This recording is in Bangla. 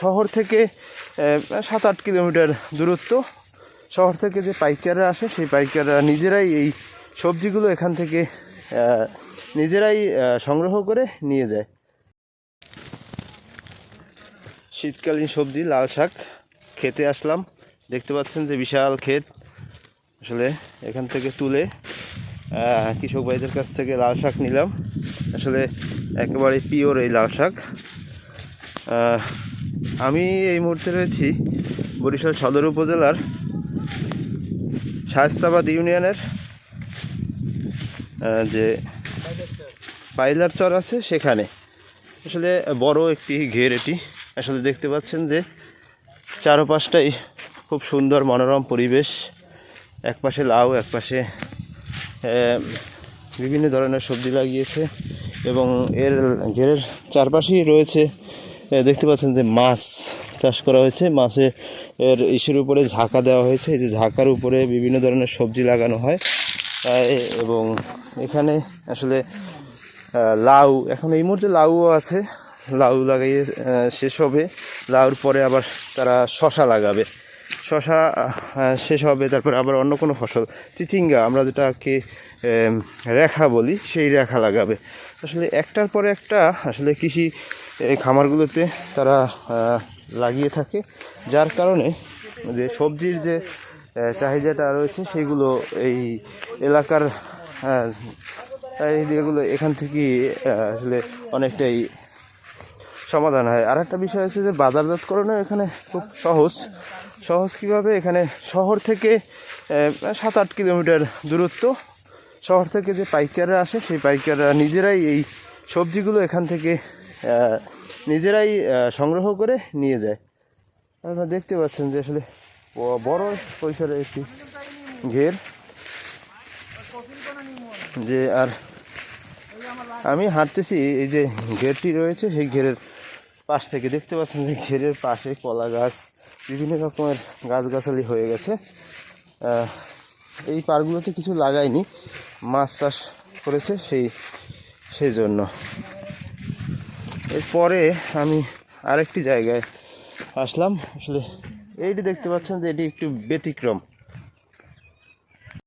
শহর থেকে সাত আট কিলোমিটার দূরত্ব। শহর থেকে যে পাইকাররা আসে, সেই পাইকাররা নিজেরাই এই সবজিগুলো এখান থেকে নিজেরাই সংগ্রহ করে নিয়ে যায়। শীতকালীন সবজি, লাল শাক, খেতে আসলাম। দেখতে পাচ্ছেন যে বিশাল ক্ষেত। আসলে এখান থেকে তুলে কৃষক ভাইদের কাছ থেকে লাল শাক নিলাম। আসলে একেবারে পিওর এই লাল শাক। আমি এই মুহূর্তে রয়েছি বরিশাল সদর উপজেলার শায়স্তাবাদ ইউনিয়নের যে পাইলার চর আছে সেখানে। আসলে বড় একটি ঘের এটি। আসলে দেখতে পাচ্ছেন যে চারপাশটাই খুব সুন্দর মনোরম পরিবেশ। এক পাশে লাউ, এক পাশে বিভিন্ন ধরনের সবজি লাগিয়েছে এবং এর ঘেরের চারপাশেই রয়েছে দেখতে পাচ্ছেন যে মাছ চাষ করা হয়েছে। মাছে এর ইসের উপরে ঝাঁকা দেওয়া হয়েছে। এই যে ঝাঁকার উপরে বিভিন্ন ধরনের সবজি লাগানো হয়। এবং এখানে আসলে লাউ, এখন এই মুহূর্তে লাউও আছে। লাউ লাগাইয়ে শেষ হবে। লাউর পরে আবার তারা শশা লাগাবে। শশা শেষ হবে, তারপরে আবার অন্য কোনো ফসল। চিচিঙ্গা, আমরা যেটাকে রেখা বলি, সেই রেখা লাগাবে। আসলে একটার পরে একটা, আসলে কৃষি এই খামারগুলোতে তারা লাগিয়ে থাকে। যার কারণে যে সবজির যে চাহিদাটা রয়েছে সেগুলো এই এলাকার আহ, এই এগুলো এখান থেকে আসলে অনেকটাই সমাধান হয়। আর একটা বিষয় আছে যে বাজারজাতকরণও এখানে খুব সহজ। সহজ কীভাবে? এখানে শহর থেকে সাত আট কিলোমিটার দূরত্ব। শহর থেকে যে পাইকাররা আসে সেই পাইকাররা নিজেরাই এই সবজিগুলো এখান থেকে নিজেরাই সংগ্রহ করে নিয়ে যায়। আপনারা দেখতে পাচ্ছেন যে আসলে বড় পরিসরে একটি ঘের। যে আর আমি হাঁটতেছি, এই যে ঘেরটি রয়েছে, সেই ঘেরের পাশ থেকে দেখতে পাচ্ছেন যে ঘেরের পাশে কলা গাছ, বিভিন্ন রকমের গাছগাছালি হয়ে গেছে। এই পারগুলোতে কিছু লাগায়নি, মাছ চাষ করেছে সেই সেই জন্য। এরপরে আমি আরেকটি জায়গায় আসলাম। আসলে এইটি দেখতে পাচ্ছেন যে এটি একটু ব্যতিক্রম।